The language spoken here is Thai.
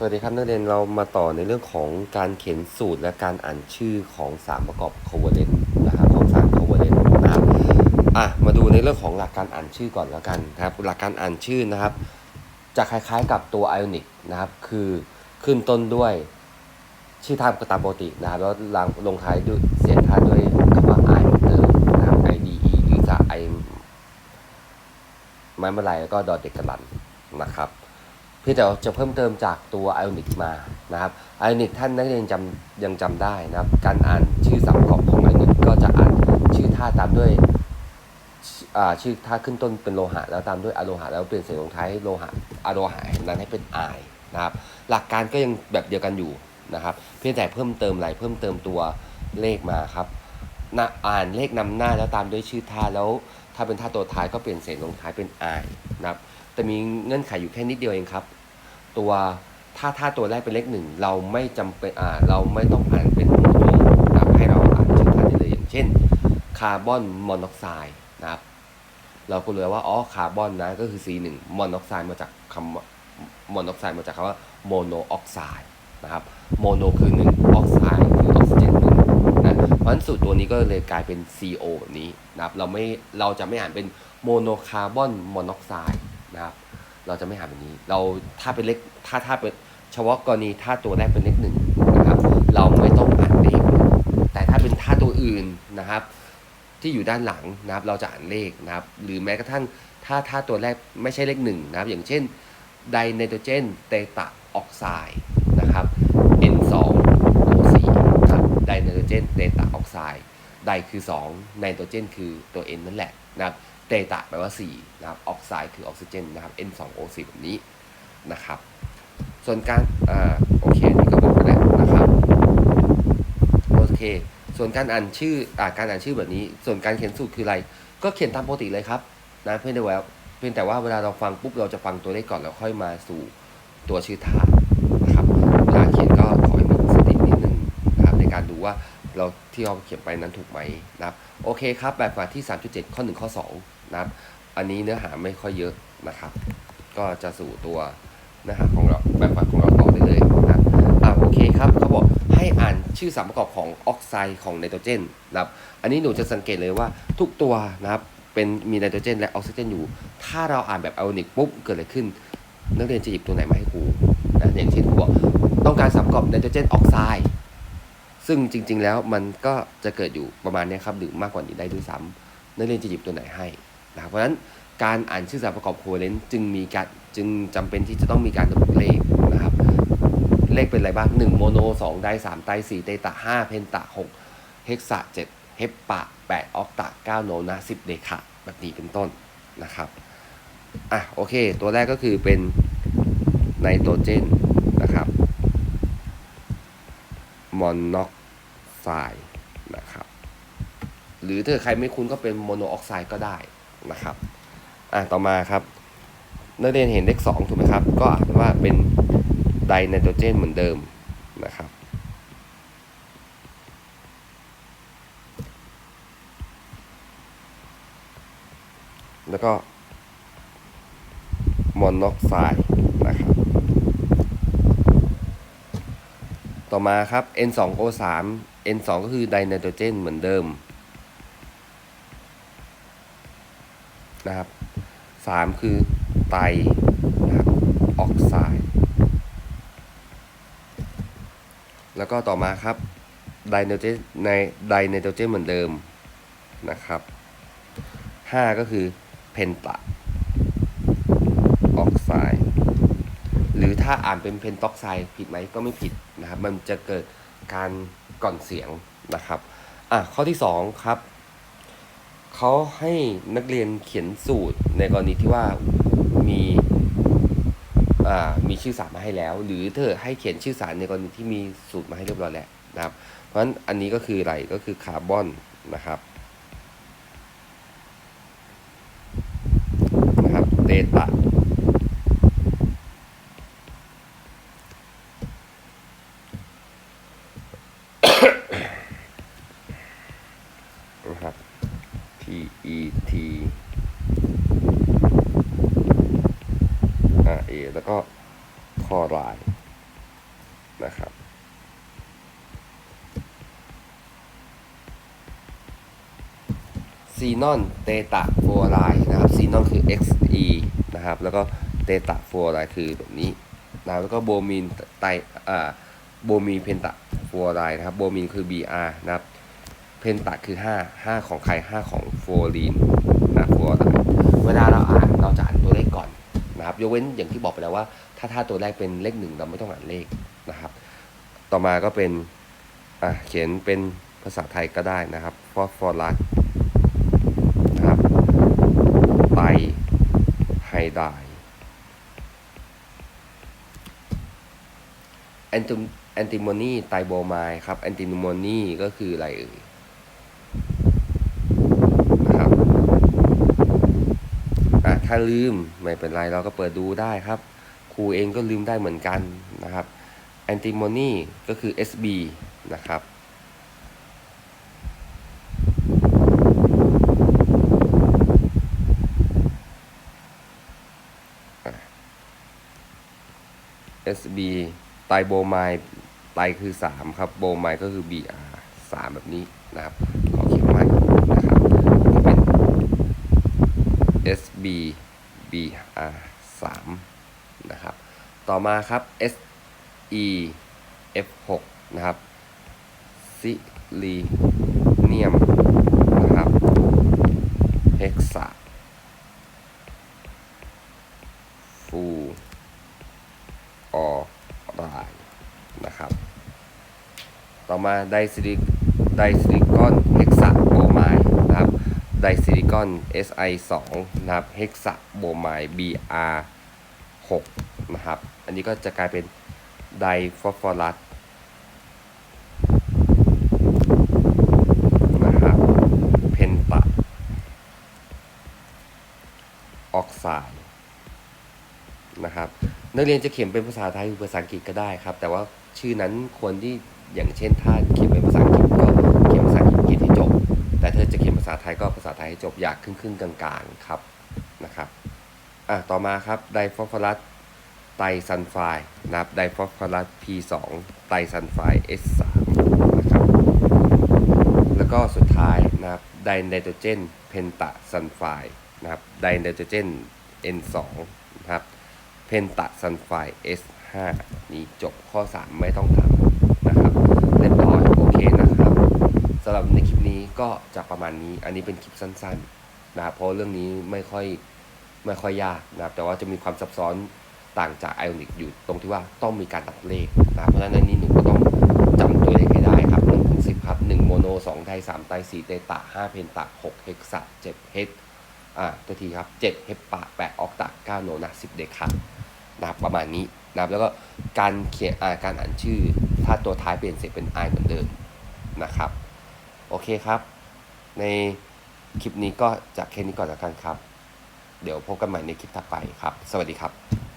สวัสดีครับนักเรียนเรามาต่อในเรื่องของการเขียนสูตรและการอ่านชื่อของสารประกอบโคเวเลนต์นะครับของสารโคเวเลนต์นะครับอะมาดูในเรื่องของหลักการอ่านชื่อก่อนแล้วกันนะครับ หลักการอ่านชื่อนะครับ จะคล้ายๆกับตัวไอออนิกนะครับ คือขึ้นต้นด้วยชื่อทาตามปกตินะครับแล้วลงลงท้ายด้วยเสียงท้ายด้วยคำว่า i เหมือนเดิมนะครับ IDE หรือจะ i ไม้มาลายแล้วก็ดอเด็กกระลันนะครับ เพี่แต่จะเพิ่มเติมจากตัว Ionic มานะครับ Ionic ท่านนักเรียนจำยังจำได้นะครับ การอ่านชื่อสามประกอบของ Ionic ก็จะอ่านชื่อท่าตามด้วยชื่อท่าขึ้นต้นเป็นโลหะ แล้วตามด้วยอะโลหะ แล้วเปลี่ยนเสียงลงท้ายโลหะอะโลหะนั้นให้เป็น I นะครับ หลักการก็ยังแบบเดียวกันอยู่นะครับ เพียงแต่เพิ่มเติมอะไรเพิ่มเติมตัวเลขมาครับอ่านเลขนำหน้าแล้วตามด้วยชื่อท่าแล้ว ถ้าเป็นท่าตัวท้ายก็เปลี่ยนเสียงลงท้ายเป็น I นะครับแต่มีเงื่อนไขอยู่แค่นิดเดียวเองครับ ตัวถ้าถ้าตัวแรกเป็นเลขหนึ่งเราไม่จำเป็นอ่าเราไม่ต้องอ่านเป็นโมโนนะครับให้เราอ่านชื่อท่านได้เลยอย่างเช่นคาร์บอนมอนอกไซด์นะครับ เราก็เลยว่าอ๋อคาร์บอนนะก็คือ C1 มอนอกไซด์มาจากคำมอนอกไซด์มาจากคำว่าโมโนออกไซด์นะครับโมโนคือ1ออกไซด์คือออกซิเจนหนึ่งนะเพราะฉะนั้นสูตรตัวนี้ก็เลยกลายเป็น CO แบบนี้นะครับเราไม่เราจะไม่อ่านเป็นโมโนคาร์บอนมอนอกไซด์นะครับ เราจะไม่หาแบบนี้ เราถ้าเป็นเลขถ้าถ้าเป็นเฉพาะกรณีถ้าตัวแรกเป็นเลขหนึ่งนะครับ เราไม่ต้องอ่านเลข แต่ถ้าเป็นท่าตัวอื่นนะครับ ที่อยู่ด้านหลังนะครับ เราจะอ่านเลขนะครับ หรือแม้กระทั่งถ้าถ้าตัวแรกไม่ใช่เลขหนึ่งนะครับ อย่างเช่นไดไนโตรเจนเตตะออกไซด์นะครับ N2O4 นะครับไดไนโตรเจนเตตะออกไซด์ไดคือ 2 ไนโตรเจนคือตัว N นั่นแหละนะครับ เตตะแปลว่า 4 นะครับออกไซด์คือออกซิเจนนะครับ N2O4 แบบนี้นะครับ ส่วนการอ่าโอเคนี่ก็เป็นไปแล้วนะครับโอเค ส่วนการอ่านชื่ออ่าการอ่านชื่อแบบนี้ ส่วนการเขียนสูตรคืออะไร ก็เขียนตามปกติเลยครับนะเพียงแต่ว่าเพียงแต่ว่าเวลาเราฟังปุ๊บเราจะฟังตัวเลขก่อนแล้วค่อยมาสู่ตัวชื่อท่านะครับเวลาเขียนก็ขอให้มีสตินิดนึงนะครับในการดูว่า เราที่เราเขียนไปนั้นถูกไหมนะครับโอเคครับ แบบฝึกหัดที่ 3.7 ข้อ 1 ข้อ2นะครับ อันนี้เนื้อหาไม่ค่อยเยอะนะครับ ก็จะสู่ตัวเนื้อหาของเราแบบฝึกของเราต่อได้เลยนะครับอ่าโอเคครับเขาบอกให้อ่านชื่อสารประกอบของออกไซด์ของไนโตรเจนนะครับ อันนี้หนูจะสังเกตเลยว่าทุกตัวนะครับเป็นมีไนโตรเจนและออกซิเจนอยู่ ถ้าเราอ่านแบบไอออนิกปุ๊บเกิดอะไรขึ้น นักเรียนจะหยิบตัวไหนมาให้ครูนะอย่างเช่นครูบอกต้องการสารประกอบไนโตรเจนออกไซด์ ซึ่งจริง ๆ แล้วมันก็จะเกิดอยู่ประมาณนี้ครับหรือมากกว่านี้ได้ด้วยซ้ำนักเรียนจะหยิบตัวไหนให้นะครับเพราะฉะนั้นการอ่านชื่อสารประกอบโคเวเลนต์จึงมีการจึงจำเป็นที่จะต้องมีการระบุเลขนะครับ เลขเป็นอะไรบ้าง1โมโน2ได3ไต4เตตะ5เพนตะ6เฮกซา7เฮปปะ8ออกตะ9โนนะ10เดคะแบบนี้เป็นต้นนะครับอะโอเค ตัวแรกก็คือเป็นไนโตรเจนนะครับมอนอก ไซด์นะครับ หรือถ้าใครไม่คุ้นก็เป็นโมโนออกไซด์ก็ได้นะครับ อะต่อมาครับ นักเรียนเห็นเลข2ถูกไหมครับ ก็อ่านว่าเป็นไดไนโตรเจนเหมือนเดิมนะครับ แล้วก็มอนอกไซด์นะครับ ต่อมาครับ N2O3 N2 ก็คือไดไนโตรเจนเหมือนเดิมนะครับ 3 คือไตรนะครับออกไซด์แล้วก็ต่อมาครับไดไนโตรเจนในไดไนโตรเจนเหมือนเดิมนะครับ 5 ก็คือเพนตะออกไซด์หรือถ้าอ่านเป็นเพนต็อกไซด์ผิดไหมก็ไม่ผิดนะครับ มันจะเกิดการ ก่อนเสียงนะครับอะข้อที่2ครับเขาให้นักเรียนเขียนสูตรในกรณีที่ว่ามีอ่ามีชื่อสารมาให้แล้ว หรือเธอให้เขียนชื่อสารในกรณีที่มีสูตรมาให้เรียบร้อยแล้วนะครับ เพราะฉะนั้นอันนี้ก็คืออะไรก็คือคาร์บอนนะครับนะครับเตตะ นะครับ T E T R A แล้วก็คอราย นะครับซีนอนเตตาฟลูออไรด์นะครับซีนอนคือ xe นะครับ แล้วก็เตตาฟลูออไรด์คือแบบนี้นะแล้วก็โบมีนไตอ่าโบมีนเพนตาฟลูออไรด์นะครับโบมีนคือ br นะครับเพนตาคือ 5 5 ของใคร 5 ของฟลูออรีนนะฟลูออไรด์เวลาเราอ่านเราจะอ่านตัวเลขก่อนนะครับยกเว้นอย่างที่บอกไปแล้วว่า ถ้าถ้าตัวแรกเป็นเลขหนึ่งเราไม่ต้องอ่านเลข นะครับ ต่อมาก็เป็นอะเขียนเป็นภาษาไทยก็ได้นะครับฟอสฟอรัสนะครับไตไฮไดร์แอนติแอนติโมนีไตโบไมครับแอนติโมนีก็คืออะไรเอ่ยนะครับอะถ้าลืมไม่เป็นไรเราก็เปิดดูได้ครับครูเองก็ลืมได้เหมือนกันนะครับ แอนติโมนีก็คือ SB นะครับ SB ไตโบไมไตคือ 3 ครับโบไมก็คือ BR 3 แบบนี้นะครับขอเขียนใหม่นะครับเป็น SB BR 3นะครับ ต่อมาครับ e F6 นะครับซิลิเนียมนะครับเฮกซาฟูออไรนะครับ ต่อมาไดซิลิไดซิลิคอนเฮกซาโบไมนะครับไดซิลิคอน Si 2นะครับเฮกซาโบไม Br 6นะครับ อันนี้ก็จะกลายเป็น ไดฟอสฟอรัสนะครับเพนตะออกไซด์นะครับนักเรียนจะเขียนเป็นภาษาไทยหรือภาษาอังกฤษก็ได้ครับ แต่ว่าชื่อนั้นควรที่อย่างเช่นถ้าเขียนเป็นภาษาอังกฤษก็เขียนภาษาอังกฤษให้จบ แต่เธอจะเขียนภาษาไทยก็ภาษาไทยให้จบอยากครึ่งๆกลางๆครับนะครับอะต่อมาครับไดฟอสฟอรัส ไตรซัลไฟนะครับไดฟอสฟอรัส P2 ไตรซัลไฟ S3 นะครับ แล้วก็สุดท้ายนะครับไดไนโตรเจนเพนตาซัลไฟนะครับไดไนโตรเจน N2 นะครับเพนตาซัลไฟ S5 นี่จบข้อ 3 ไม่ต้องทำนะครับเรียบร้อยโอเคนะครับสำหรับในคลิปนี้ก็จะประมาณนี้อันนี้เป็นคลิปสั้นๆนะครับเพราะเรื่องนี้ไม่ค่อยไม่ค่อยยากนะครับแต่ว่าจะมีความซับซ้อน ต่างจากไอออนิกอยู่ตรงที่ว่าต้องมีการตัดเลขนะครับเพราะฉะนั้นในนี้หนูก็ต้องจำตัวเลขให้ได้ครับ1ถึง10ครับ1โมโน2ไท3ไท4เตตะ5เพนตะ6เฮกซา7เฮกอ่าตัวทีครับ7เฮปปะ8ออกตะ9โนนะ10 เดคานะครับประมาณนี้นะครับแล้วก็การเขียนอ่าการอ่านชื่อ ถ้าตัวท้ายเปลี่ยนเสียงเป็น i เหมือนเดิมนะครับ โอเคครับ ในคลิปนี้ก็จะแค่นี้ก่อนแล้วกันครับ เดี๋ยวพบกันใหม่ในคลิปถัดไปครับ สวัสดีครับ